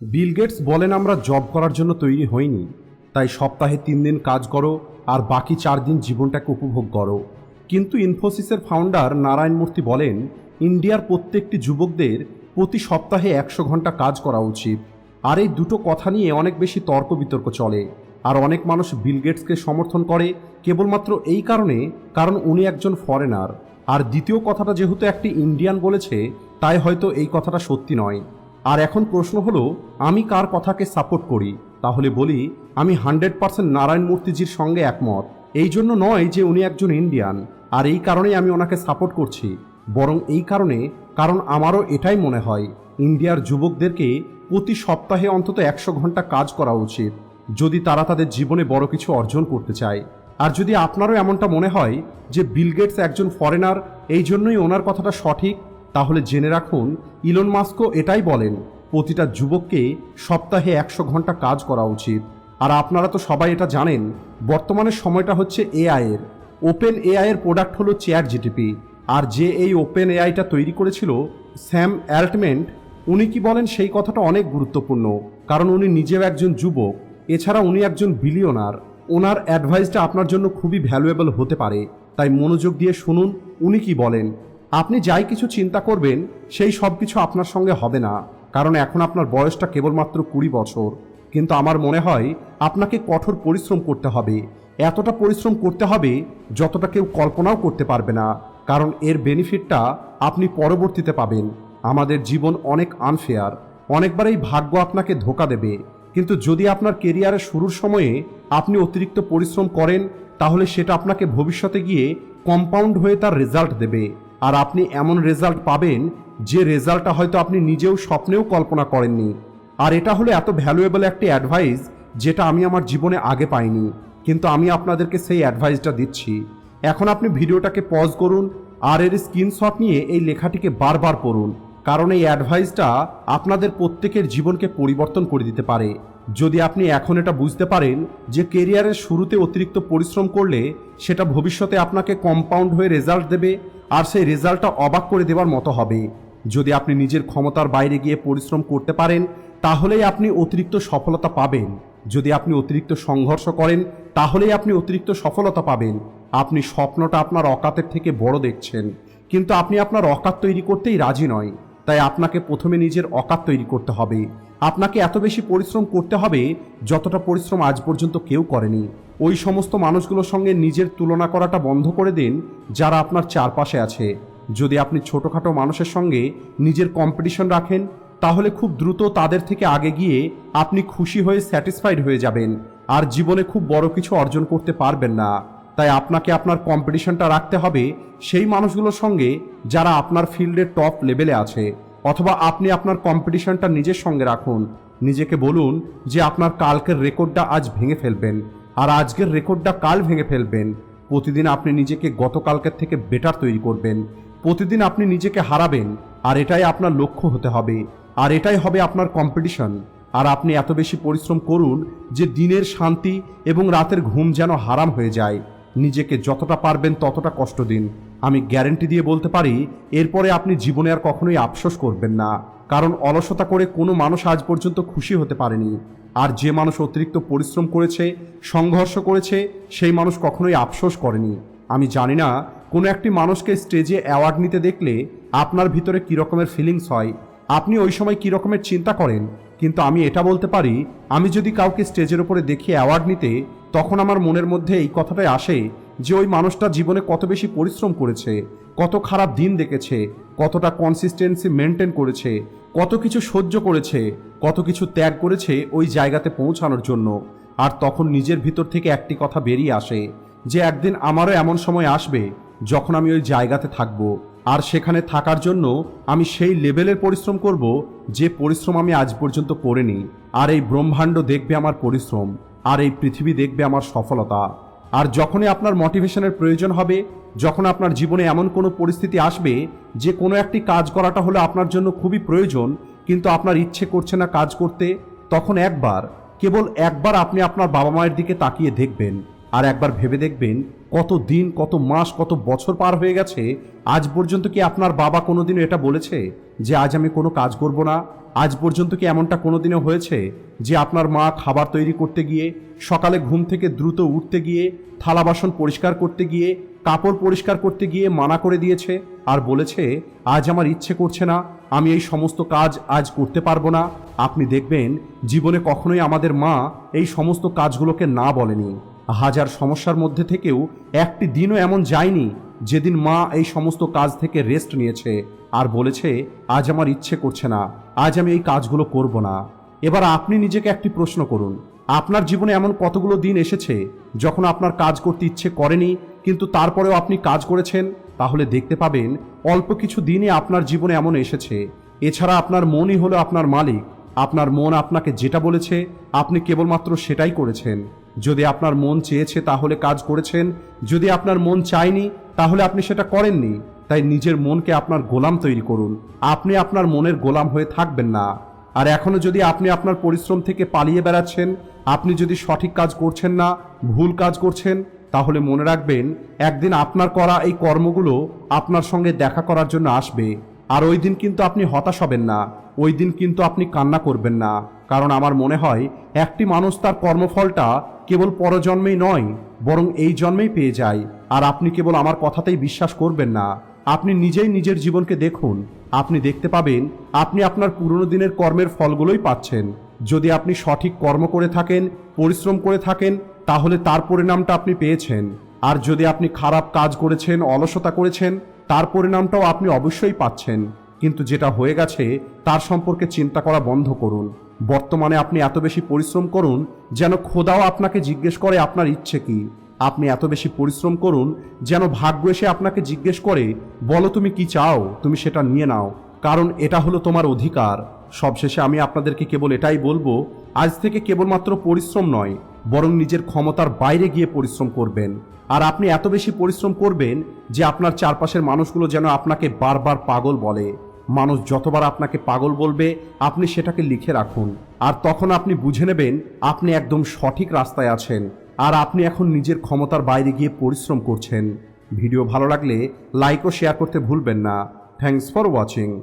Bill Gates বলেন, আমরা job করার জন্য তৈরি হইনি। তাই সপ্তাহে তিন দিন কাজ করো আর বাকি চার দিন জীবনটাকে উপভোগ করো। কিন্তু ইনফোসিসের ফাউন্ডার নারায়ণ মূর্তি বলেন, ইন্ডিয়ার প্রত্যেকটি যুবকদের প্রতি সপ্তাহে একশো ঘণ্টা কাজ করা উচিত। আর এই দুটো কথা নিয়ে অনেক বেশি তর্ক বিতর্ক চলে। আর অনেক মানুষ বিল গেটসকে সমর্থন করে কেবলমাত্র এই কারণে, কারণ উনি একজন ফরেনার। আর দ্বিতীয় কথাটা যেহেতু একটি ইন্ডিয়ান বলেছে, তাই হয়তো এই কথাটা সত্যি নয়। আর এখন প্রশ্ন হলো, আমি কার কথাকে সাপোর্ট করি? তাহলে বলি, আমি হান্ড্রেড পার্সেন্ট নারায়ণ মূর্তিজির সঙ্গে একমত। এই জন্য নয় যে উনি একজন ইন্ডিয়ান আর এই কারণেই আমি ওনাকে সাপোর্ট করছি। বরং এই কারণে, কারণ আমারও এটাই মনে হয় ইন্ডিয়ার যুবকদেরকে প্রতি সপ্তাহে অন্তত একশো ঘণ্টা কাজ করা উচিত, যদি তারা তাদের জীবনে বড় কিছু অর্জন করতে চায়। আর যদি আপনারও এমনটা মনে হয় যে বিল গেটস একজন ফরেনার, এই জন্যই ওনার কথাটা সঠিক তাহলে জেনে রাখুন, ইলন মাস্কও এটাই বলেন, প্রতিটা যুবককে সপ্তাহে একশো ঘণ্টা কাজ করা উচিত। আর আপনারা তো সবাই এটা জানেন, বর্তমানে সময়টা হচ্ছে এআইয়ের ওপেন এআইয়ের প্রোডাক্ট হলো চেয়ার জিটিপি আর যে এই ওপেন এআইটা তৈরি করেছিল, স্যাম অ্যাল্টমেন্ট, উনি কি বলেন সেই কথাটা অনেক গুরুত্বপূর্ণ। কারণ উনি নিজেও একজন যুবক, এছাড়া উনি একজন বিলিয়নার। ওনার অ্যাডভাইসটা আপনার জন্য খুবই ভ্যালুয়েবল হতে পারে। তাই মনোযোগ দিয়ে শুনুন, উনি কি বলেন। আপনি যাই কিছু চিন্তা করবেন, সেই সব কিছু আপনার সঙ্গে হবে না, কারণ এখন আপনার বয়সটা কেবলমাত্র কুড়ি বছর। কিন্তু আমার মনে হয়, আপনাকে কঠোর পরিশ্রম করতে হবে। এতটা পরিশ্রম করতে হবে, যতটা কেউ কল্পনাও করতে পারবে না, কারণ এর বেনিফিটটা আপনি পরবর্তীতে পাবেন। আমাদের জীবন অনেক আনফেয়ার অনেকবার এই ভাগ্য আপনাকে ধোকা দেবে। কিন্তু যদি আপনার কেরিয়ারের শুরুর সময়ে আপনি অতিরিক্ত পরিশ্রম করেন, তাহলে সেটা আপনাকে ভবিষ্যতে গিয়ে কম্পাউন্ড হয়ে তার রেজাল্ট দেবে। আর আপনি এমন রেজাল্ট পাবেন, যে রেজাল্টটা হয়তো আপনি নিজেও স্বপ্নেও কল্পনা করেননি। আর এটা হলো এত ভ্যালুয়েবল একটি অ্যাডভাইস যেটা আমি আমার জীবনে আগে পাইনি। কিন্তু আমি আপনাদেরকে সেই অ্যাডভাইসটা দিচ্ছি। এখন আপনি ভিডিওটাকে পজ করুন, আর এর স্ক্রিনশট নিয়ে এই লেখাটিকে বারবার পড়ুন। কারণ এই অ্যাডভাইসটা আপনাদের প্রত্যেকের জীবনকে পরিবর্তন করে দিতে পারে। যদি আপনি এখন এটা বুঝতে পারেন, যে কেরিয়ারের শুরুতে অতিরিক্ত পরিশ্রম করলে সেটা ভবিষ্যতে আপনাকে কম্পাউন্ড হয়ে রেজাল্ট দেবে আর সেই রেজাল্টটা অবাক করে দেওয়ার মতো হবে। যদি আপনি নিজের ক্ষমতার বাইরে গিয়ে পরিশ্রম করতে পারেন, তাহলেই আপনি অতিরিক্ত সফলতা পাবেন। যদি আপনি অতিরিক্ত সংঘর্ষ করেন, তাহলেই আপনি অতিরিক্ত সফলতা পাবেন। আপনি স্বপ্নটা আপনার অকাতের থেকে বড় দেখছেন। কিন্তু আপনি আপনার অকাত তৈরি করতেই রাজি নয়। তাই আপনাকে প্রথমে নিজের অকাত তৈরি করতে হবে। আপনাকে এত বেশি পরিশ্রম করতে হবে যতটা পরিশ্রম আজ পর্যন্ত কেউ করেনি। ওই সমস্ত মানুষগুলোর সঙ্গে নিজের তুলনা করাটা বন্ধ করে দিন যারা আপনার চারপাশে আছে। যদি আপনি ছোটোখাটো মানুষের সঙ্গে নিজের কম্পিটিশন রাখেন, তাহলে খুব দ্রুত তাদের থেকে আগে গিয়ে আপনি খুশি হয়ে স্যাটিসফাইড হয়ে যাবেন আর জীবনে খুব বড় কিছু অর্জন করতে পারবেন না। তাই আপনাকে আপনার কম্পিটিশনটা রাখতে হবে সেই মানুষগুলোর সঙ্গে যারা আপনার ফিল্ডের টপ লেভেলে আছে। অথবা আপনি আপনার কম্পিটিশনটা নিজের সঙ্গে রাখুন। নিজেকে বলুন যে আপনার কালকের রেকর্ডটা আজ ভেঙে ফেলবেন আর আজকের রেকর্ডটা কাল ভেঙে ফেলবেন। প্রতিদিন আপনি নিজেকে গতকালকের থেকে বেটার তৈরি করবেন। প্রতিদিন আপনি নিজেকে হারাবেন আর এটাই আপনার লক্ষ্য হতে হবে। আর এটাই হবে আপনার কম্পিটিশন আর আপনি এত বেশি পরিশ্রম করুন যে দিনের শান্তি এবং রাতের ঘুম যেন হারাম হয়ে যায়। নিজেকে যতটা পারবেন ততটা কষ্ট দিন। আমি গ্যারেন্টি দিয়ে বলতে পারি, এরপরে আপনি জীবনে আর কখনোই আফসোস করবেন না। কারণ অলসতা করে কোনো মানুষ আজ পর্যন্ত খুশি হতে পারেনি। আর যে মানুষ অতিরিক্ত পরিশ্রম করেছে, সংঘর্ষ করেছে, সেই মানুষ কখনোই আফসোস করেনি। আমি জানি না, কোনো একটি মানুষকে স্টেজে অ্যাওয়ার্ড নিতে দেখলে আপনার ভিতরে কী রকমের ফিলিংস হয়। আপনি ওই সময় কী রকমের চিন্তা করেন? কিন্তু আমি এটা বলতে পারি, আমি যদি কাউকে স্টেজের উপরে দেখি অ্যাওয়ার্ড নিতে, তখন আমার মনের মধ্যে এই কথাটাই আসে যে ওই মানুষটা জীবনে কত বেশি পরিশ্রম করেছে, কত খারাপ দিন দেখেছে, কতটা কনসিস্টেন্সি মেনটেন করেছে, কত কিছু সহ্য করেছে, কত কিছু ত্যাগ করেছে ওই জায়গাতে পৌঁছানোর জন্য। আর তখন নিজের ভিতর থেকে একটি কথা বেরিয়ে আসে যে, একদিন আমারও এমন সময় আসবে যখন আমি ওই জায়গাতে থাকব। আর সেখানে থাকার জন্য আমি সেই লেভেলের পরিশ্রম করব যে, পরিশ্রম আমি আজ পর্যন্ত করিনি। আর এই ব্রহ্মাণ্ড দেখবে আমার পরিশ্রম, আর এই পৃথিবী দেখবে আমার সফলতা। আর যখনই আপনার মোটিভেশনের প্রয়োজন হবে, যখন আপনার জীবনে এমন কোনো পরিস্থিতি আসবে যে কোনো একটি কাজ করাটা হলো আপনার জন্য খুবই প্রয়োজন, কিন্তু আপনার ইচ্ছে করছে না কাজ করতে, তখন একবার, কেবল একবার আপনি আপনার বাবা মায়ের দিকে তাকিয়ে দেখবেন। আর একবার ভেবে দেখবেন কত দিন, কত মাস, কত বছর পার হয়ে গেছে, আজ পর্যন্ত কি আপনার বাবা কোনোদিনও এটা বলেছে যে আজ আমি কোনো কাজ করব না? আজ পর্যন্ত কি এমনটা কোনোদিনও হয়েছে যে আপনার মা খাবার তৈরি করতে গিয়ে, সকালে ঘুম থেকে দ্রুত উঠতে গিয়ে, থালা বাসন পরিষ্কার করতে গিয়ে, কাপড় পরিষ্কার করতে গিয়ে মানা করে দিয়েছে আর বলেছে, আজ আমার ইচ্ছে করছে না, আমি এই সমস্ত কাজ আজ করতে পারব না। আপনি দেখবেন জীবনে কখনোই আমাদের মা এই সমস্ত কাজগুলোকে না বলেনি। হাজার সমস্যার মধ্যে থেকেও একটি দিনও এমন যায়নি যেদিন মা এই সমস্ত কাজ থেকে রেস্ট নিয়েছে। আর বলেছে, আজ আমার ইচ্ছে করছে না, আজ আমি এই কাজগুলো করব না। এবার আপনি নিজেকে একটি প্রশ্ন করুন, আপনার জীবনে এমন কতগুলো দিন এসেছে যখন আপনার কাজ করতে ইচ্ছে করেনি, কিন্তু তারপরেও আপনি কাজ করেছেন? তাহলে দেখতে পাবেন, অল্প কিছু দিনই আপনার জীবনে এমন এসেছে। এছাড়া আপনার মনই হলো আপনার মালিক। আপনার মন আপনাকে যেটা বলেছে, আপনি কেবলমাত্র সেটাই করেছেন। যদি আপনার মন চেয়েছে তাহলে কাজ করেছেন, যদি আপনার মন চায়নি, তাহলে আপনি সেটা করেননি। তাই নিজের মনকে আপনার গোলাম তৈরি করুন। আপনি আপনার মনের গোলাম হয়ে থাকবেন না। আর এখনও যদি আপনি আপনার পরিশ্রম থেকে পালিয়ে বেড়াচ্ছেন, আপনি যদি সঠিক কাজ করছেন না, ভুল কাজ করছেন, তাহলে মনে রাখবেন, একদিন আপনার করা এই কর্মগুলো আপনার সঙ্গে দেখা করার জন্য আসবে। আর ওই দিন কিন্তু আপনি হতাশ হবেন না। ওই দিন কিন্তু আপনি কান্না করবেন না। কারণ আমার মনে হয় একটি মানুষ তার কর্মফলটা কেবল পরজন্মেই নয়, বরং এই জন্মেই পেয়ে যায়। আর আপনি কেবল আমার কথাতেই বিশ্বাস করবেন না। আপনি নিজেই নিজের জীবনকে দেখুন। আপনি দেখতে পাবেন, আপনি আপনার পুরনো দিনের কর্মের ফলগুলোই পাচ্ছেন। যদি আপনি সঠিক কর্ম করে থাকেন, পরিশ্রম করে থাকেন, তাহলে তার পরিণামটা আপনি পেয়েছেন। আর যদি আপনি খারাপ কাজ করেছেন, অলসতা করেছেন, তার পরিণামটাও আপনি অবশ্যই পাচ্ছেন। কিন্তু যেটা হয়ে গেছে, তার সম্পর্কে চিন্তা করা বন্ধ করুন। বর্তমানে আপনি এত বেশি পরিশ্রম করুন যেন খোদাও আপনাকে জিজ্ঞেস করে আপনার ইচ্ছে কি। আপনি এত বেশি পরিশ্রম করুন যেন ভাগ্য এসে আপনাকে জিজ্ঞেস করে, বলো তুমি কি চাও? তুমি সেটা নিয়ে নাও। কারণ এটা হলো তোমার অধিকার। সবশেষে আমি আপনাদেরকে কেবল এটাই বলব, আজ থেকে কেবলমাত্র পরিশ্রম নয়, বরং নিজের ক্ষমতার বাইরে গিয়ে পরিশ্রম করবেন। আর আপনি এত বেশি পরিশ্রম করবেন যে আপনার চারপাশের মানুষগুলো যেন আপনাকে বারবার পাগল বলে। মানুষ যতবার আপনাকে পাগল বলবে, আপনি সেটাকে লিখে রাখুন। আর তখন আপনি বুঝে নেবেন, আপনি একদম সঠিক রাস্তায় আছেন, আর আপনি এখন নিজের ক্ষমতার বাইরে গিয়ে পরিশ্রম করছেন। ভিডিও ভালো লাগলে লাইক ও শেয়ার করতে ভুলবেন না। Thanks for watching.